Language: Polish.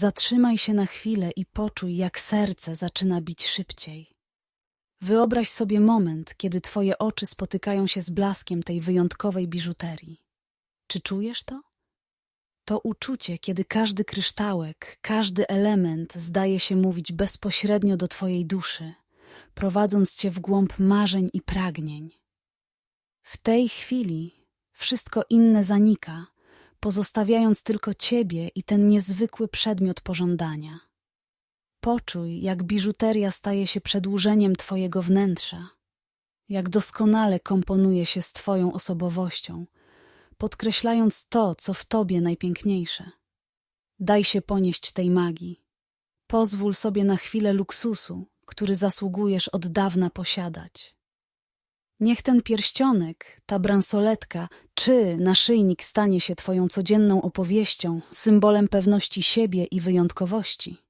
Zatrzymaj się na chwilę i poczuj, jak serce zaczyna bić szybciej. Wyobraź sobie moment, kiedy twoje oczy spotykają się z blaskiem tej wyjątkowej biżuterii. Czy czujesz to? To uczucie, kiedy każdy kryształek, każdy element zdaje się mówić bezpośrednio do twojej duszy, prowadząc cię w głąb marzeń i pragnień. W tej chwili wszystko inne zanika, pozostawiając tylko ciebie i ten niezwykły przedmiot pożądania. Poczuj, jak biżuteria staje się przedłużeniem twojego wnętrza, jak doskonale komponuje się z twoją osobowością, podkreślając to, co w tobie najpiękniejsze. Daj się ponieść tej magii. Pozwól sobie na chwilę luksusu, który zasługujesz od dawna posiadać. Niech ten pierścionek, ta bransoletka czy naszyjnik stanie się twoją codzienną opowieścią, symbolem pewności siebie i wyjątkowości.